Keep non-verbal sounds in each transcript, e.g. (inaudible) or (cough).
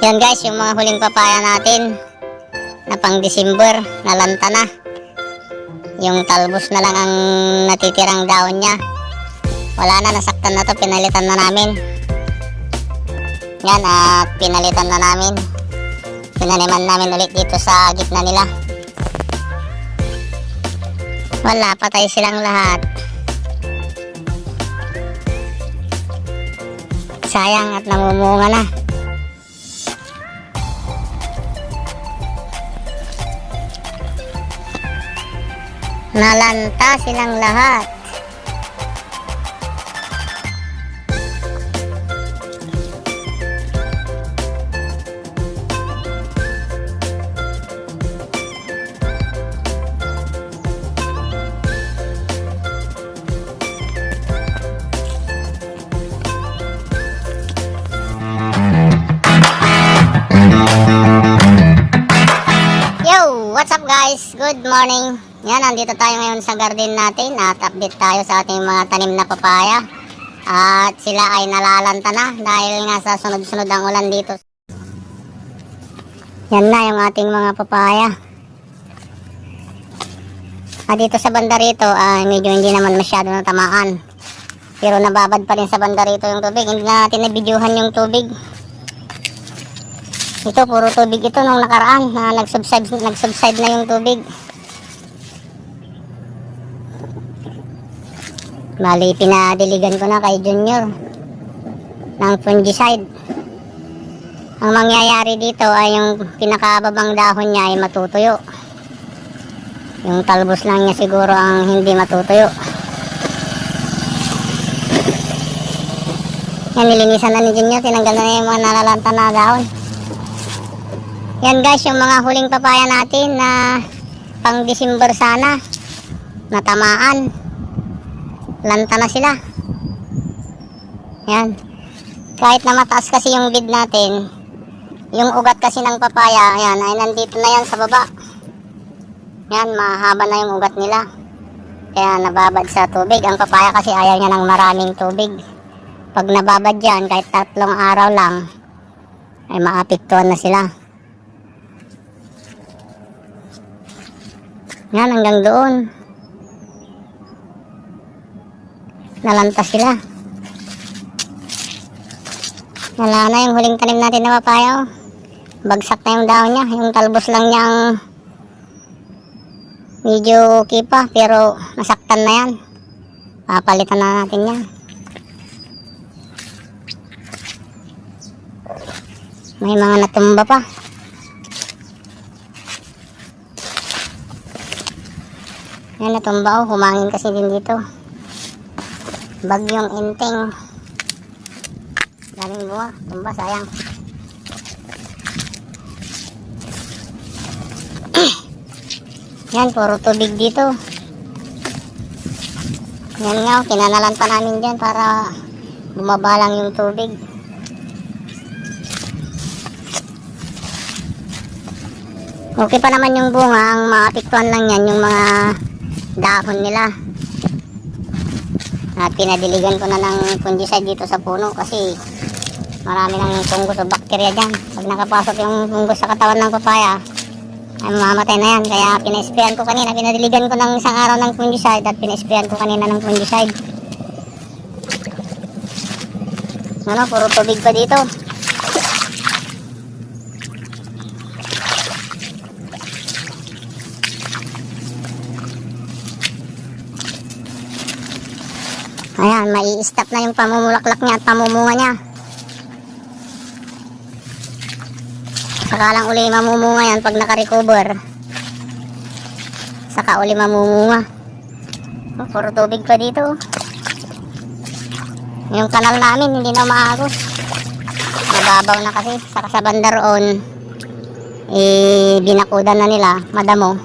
Yan guys, yung mga huling papaya natin na pang December, nalanta na. Yung talbos na lang ang natitirang daon niya. Wala na, nasaktan na to, pinalitan na namin. Yan, at pinalitan na namin. Pinaniman namin ulit dito sa gitna nila. Wala, patay silang lahat. Sayang at namumunga na. Nalanta silang lahat. Yo! What's up guys? Good morning! Yan, nandito tayo ngayon sa garden natin at update tayo sa ating mga tanim na papaya. At sila ay nalalanta na dahil nga sa sunod-sunod ang ulan dito. Yan na yung ating mga papaya. At dito sa banda rito, ay medyo hindi naman masyado natamaan. Pero nababad pa rin sa banda rito yung tubig. Hindi na natin nabidyuhan yung tubig. Ito, puro tubig ito nung nakaraan na nag-subside, nag-subside na yung tubig. Bali, pinadiligan ko na kay Junior ng fungicide. Ang mangyayari dito ay yung pinakababang dahon niya ay matutuyo. Yung talbos lang niya siguro ang hindi matutuyo. Yan, nilinisan na ni Junior. Tinanggal na yung mga nalalanta na dahon. Yan guys, yung mga huling papaya natin na pang December sana. Natamaan. Lanta na sila. Yan. Kahit na mataas kasi yung bid natin, yung ugat kasi ng papaya, ayan, ay nandito na yan sa baba. Yan, mahaba na yung ugat nila. Kaya nababad sa tubig. Ang papaya kasi ayaw niya ng maraming tubig. Pag nababad yan, kahit tatlong araw lang, ay maapektuhan na sila. Yan, hanggang doon. Nalanta sila. Wala na yung huling tanim natin na papaya. Bagsak na yung dahon niya. Yung talbos lang niyang medyo okay pa. Pero nasaktan na yan. Papalitan na natin yan. May mga natumba pa. Yan, natumba oh. Humangin kasi din dito. Bagyong inting. Daming buwa. Tumba, sayang. (clears throat) Yan, puro tubig dito. Yan nga, oh, kinanalan pa namin dyan para bumaba lang yung tubig. Okay pa naman yung bunga, ang maapektuhan lang yan yung mga dahon nila. At pinadiligan ko na ng fungicide dito sa puno kasi marami ng fungus o bakterya dyan. Pag nakapasok yung fungus sa katawan ng papaya, ay mamamatay na yan. Kaya pinasprayan ko kanina, pinadiligan ko ng isang araw ng fungicide at pinasprayan ko kanina ng fungicide. Ano, puro tubig pa dito. Ayan, mai-stop na yung pamumulaklak niya at pamumunga niya. Saka lang uli mamumunga yan pag nakarecover. Saka uli mamumunga. Oh, puro tubig pa dito. Yung kanal namin hindi na maagos. Mababaw na kasi. Saka sa banda roon, eh, binakudan na nila, madamo.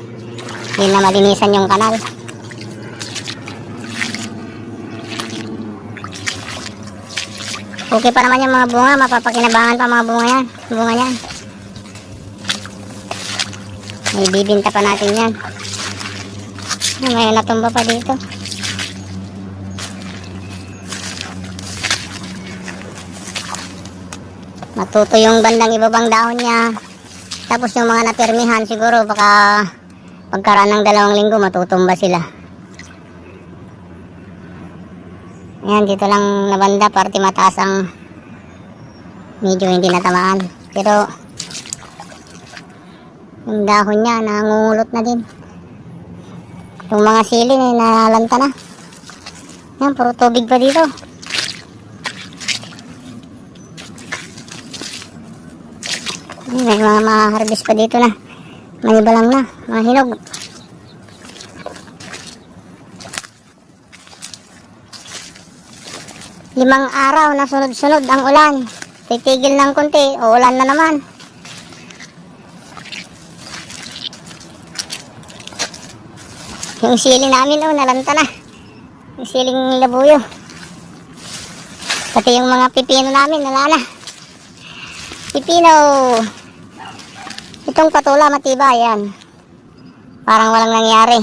Hindi na malinisan yung kanal. Okay pa naman yung mga bunga, mapapakinabangan pa mga bunga yan. Bunga yan. May bibinta pa natin yan. May natumba pa dito. Matuto yung bandang ibabang dahon niya. Tapos yung mga napirmihan siguro baka pagkaraan ng dalawang linggo matutumba sila. Ayan, dito lang nabanda parte mataas ang medyo hindi natamaan. Pero yung dahon niya nangungulot na din. Yung mga sili eh, nalanta na. Yan, puro tubig pa dito. Ay, May mga ma-harvest pa dito na. Manibalang na, mga hinog. Limang araw na sunod-sunod ang ulan. Titigil ng konti, uulan na naman. Yung siling namin, oh, nalanta na. Yung siling labuyo. Pati yung mga pipino namin, nala na. Pipino. Itong patula, matibay yan. Parang walang nangyari.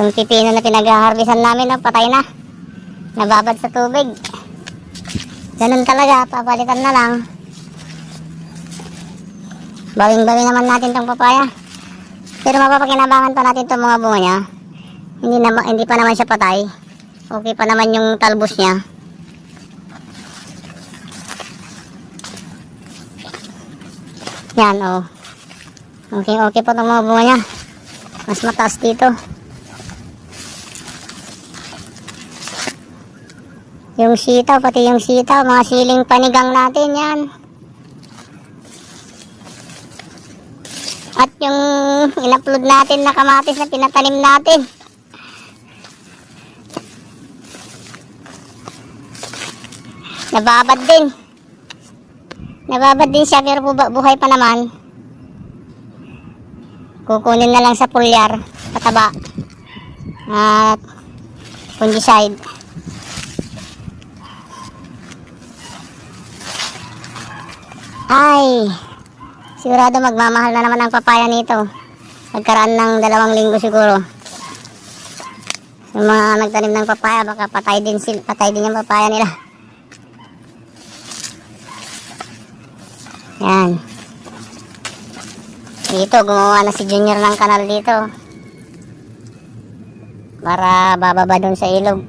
Itong pipino na pinag-harvestan namin, oh, patay na. Nababad sa tubig. Ganun talaga, papalitan na lang. Bawing-bawing naman natin tong papaya. Pero mapapakinabangan pa natin itong mga bunga niya. Hindi, na, hindi pa naman siya patay. Okay pa naman yung talbos niya. Yan, oh. Okay, okay pa itong mga bunga niya. Mas mataas dito. Yung sitaw, pati yung sitaw, mga siling panigang natin yan. At yung in-upload natin na kamatis na pinatanim natin. Nababad din. Nababad din siya pero bu- buhay pa naman. Kukunin na lang sa pulyar, pataba. At fungicide. Ay, sigurado magmamahal na naman ang papaya nito. Magkaraan ng dalawang linggo siguro. Yung mga nagtanim ng papaya, baka patay din, patay din yung papaya nila. Yan. Dito, gumawa na si Junior ng kanal dito. Para bababa dun sa ilog.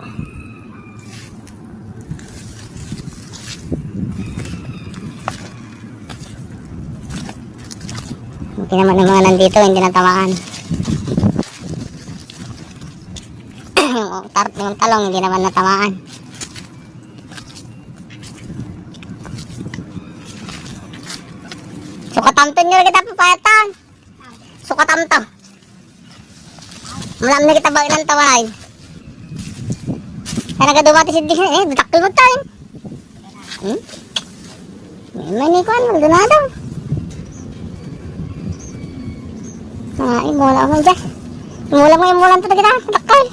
Hindi naman yung mga nandito, hindi natamaan. yung, (coughs) tar- yung talong, hindi naman natamaan. Sukatamton nyo kita papayatan. Sukatamto. Malam na kita ba ilang taway. Kaya nagadumati si Dixon, eh, dakil mo tayo. Hmm? May manikuan, Maldonado. Imula mo dyan. Imula mo, imula mo kita, dakil.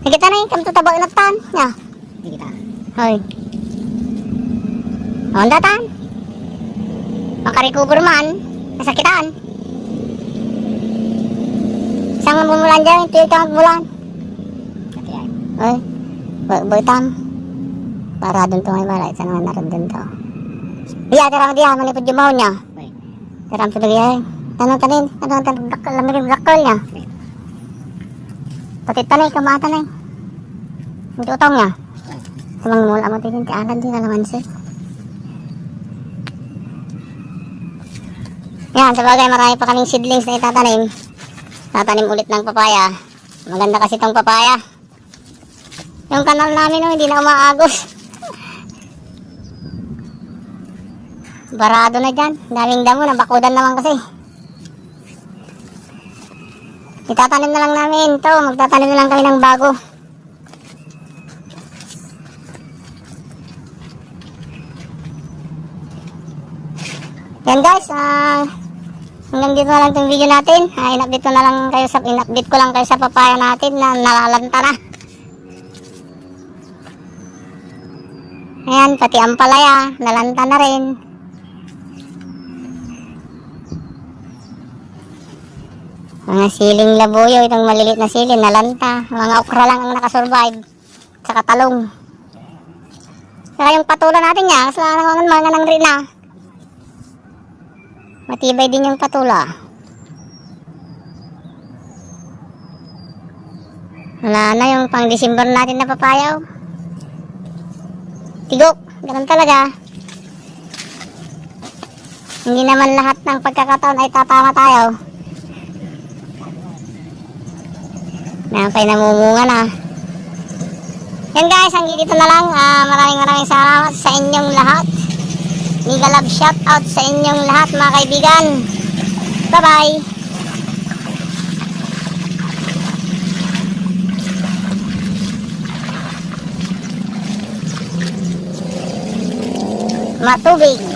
Nakita na yung kamto tabo inatan. Ya. Hindi kita. Hoy. Honda tan. Makarecover man. Nasakitan. Isang bumulan dyan, ito yung ay. Hoy. Boytam. Para doon to ngay balay. Isa naman naroon doon to. Iya, terang dia. Manipod yung mahon niya. Terang sa dagi ay. Tanong tanin. Tanong tanin. Dakal. Lamirin dakal niya. Pati tanay. Kamata na Yung tutong niya. Samang mula mo tingin. Tianan din alaman siya. Yan, sa bagay marami pa kaming seedlings na itatanim. Tatanim ulit ng papaya. Maganda kasi itong papaya. Yung kanal namin, oh, hindi na umaagos. Barado na dyan. Daming damo, nabakudan naman kasi. Itatanim na lang namin to. Magtatanim na lang kami ng bago. Yan guys, ah... hanggang dito na lang itong video natin. Ah, in-update na lang kayo sa in-update ko lang kayo sa papaya natin na nalalanta na. Ayan, pati ang palaya, nalanta na rin. Mga siling labuyo, itong maliliit na siling, nalanta. Mga okra lang ang nakasurvive. Saka talong. Saka yung patula natin niya, kasi mga mga nang rin na. Matibay din yung patula. Wala na yung pang December natin na papayaw. Tigok, ganun talaga. Hindi naman lahat ng pagkakataon ay tatama tayo. Kayo namumunga na. Yan guys, hanggang dito na lang. Ah, maraming maraming salamat sa inyong lahat. Mega love shout out sa inyong lahat mga kaibigan. Bye-bye. Matubig.